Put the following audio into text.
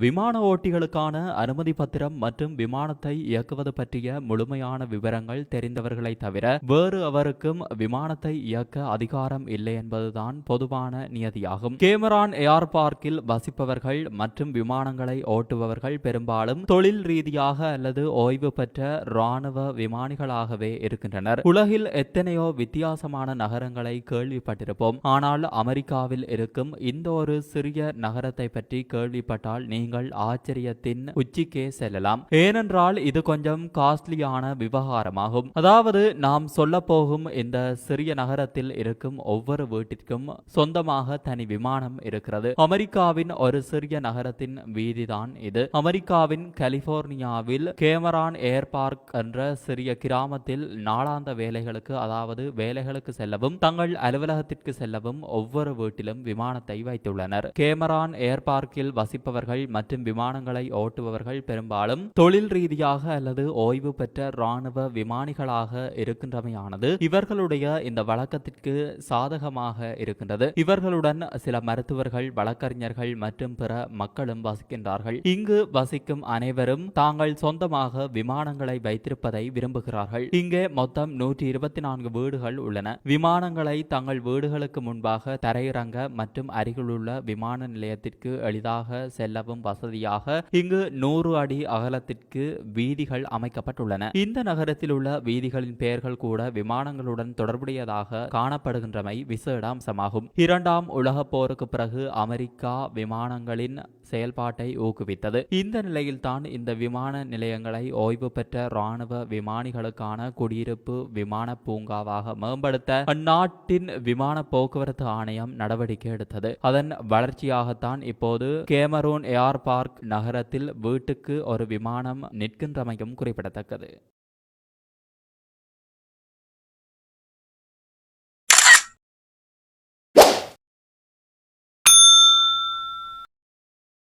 விமான ஓட்டிகளுக்கான அனுமதி பத்திரம் மற்றும் விமானத்தை இயக்குவது பற்றிய முழுமையான விவரங்கள் தெரிந்தவர்களை தவிர வேறு அவருக்கும் விமானத்தை இயக்க அதிகாரம் இல்லை என்பதுதான் பொதுவான நியதியாகும். கேமரான் ஏர் பார்க்கில் வசிப்பவர்கள் மற்றும் விமானங்களை ஓட்டுபவர்கள் பெரும்பாலும் தொழில் ரீதியாக அல்லது ஓய்வு பெற்ற இராணுவ விமானிகளாகவே இருக்கின்றனர். உலகில் எத்தனையோ வித்தியாசமான நகரங்களை கேள்விப்பட்டிருப்போம். ஆனால் அமெரிக்காவில் இருக்கும் இந்த ஒரு சிறிய நகரத்தை பற்றி கேள்விப்பட்டால் நீங்கள் ஆச்சரியத்தின் உச்சிக்கே செல்லலாம். ஏனென்றால் இது கொஞ்சம் காஸ்ட்லியான விவகாரமாகும். அதாவது நாம் சொல்ல போகும் இந்த சிறிய நகரத்தில் இருக்கும் ஒவ்வொரு வீட்டிற்கும் சொந்தமாக தனி விமானம் இருக்கிறது. அமெரிக்காவின் ஒரு சிறிய நகரத்தின் வீதிதான் இது. அமெரிக்காவின் கலிபோர்னியாவில் கேமரான் ஏர் பார்க் என்ற சிறிய கிராமத்தில் நாளாந்த வேலைகளுக்கு அதாவது வேலைகளுக்கு செல்லவும் தங்கள் அலுவலகத்திற்கு செல்லவும் ஒவ்வொரு வீட்டிலும் விமானத்தை வைத்துள்ளனர். கேமரான் ஏர் பார்க்கில் வசிப்பவர்கள் மற்றும் விமானங்களை ஓட்டுபவர்கள் பெரும்பாலும் தொழில் ரீதியாக அல்லது ஓய்வு பெற்ற இராணுவ விமானிகளாக இருக்கின்றமையானது இவர்களுடைய இந்த வழக்கத்திற்கு சாதகமாக இருக்கின்றது. இவர்களுடன் சில மருத்துவர்கள் வழக்கறிஞர்கள் மற்றும் பிற மக்களும் வசிக்கின்றார்கள். இங்கு வசிக்கும் அனைவரும் தாங்கள் சொந்தமாக விமானங்களை வைத்திருப்பதை விரும்புகிறார்கள். இங்கே மொத்தம் நூற்றி இருபத்தி நான்கு வீடுகள் உள்ளன. விமானங்களை தங்கள் வீடுகளுக்கு முன்பாக தரையிறங்க மற்றும் அருகிலுள்ள விமான நிலையத்திற்கு எளிதாக செல்லவும் வசதியாக இங்கு நூறு அடி அகலத்திற்கு வீதிகள் அமைக்கப்பட்டுள்ளன. இந்த நகரத்தில் உள்ள வீதிகளின் பெயர்கள் கூட விமானங்களுடன் தொடர்புடையதாக காணப்படுகின்றமை விசேட அம்சமாகும் இரண்டாம் உலக போருக்கு பிறகு அமெரிக்கா விமானங்களின் செயல்பாட்டை ஊக்குவித்தது. இந்த நிலையில்தான் இந்த விமான நிலையங்களை ஓய்வு பெற்ற இராணுவ விமானிகளுக்கான குடியிருப்பு விமான பூங்காவாக மேம்படுத்த அந்நாட்டின் விமான போக்குவரத்து ஆணையம் நடவடிக்கை எடுத்தது. அதன் வளர்ச்சியாகத்தான் இப்போது கேமரூன் ஏர் பார்க் நகரத்தில் வீட்டுக்கு ஒரு விமானம் நிற்கின்றமையும் குறிப்பிடத்தக்கது.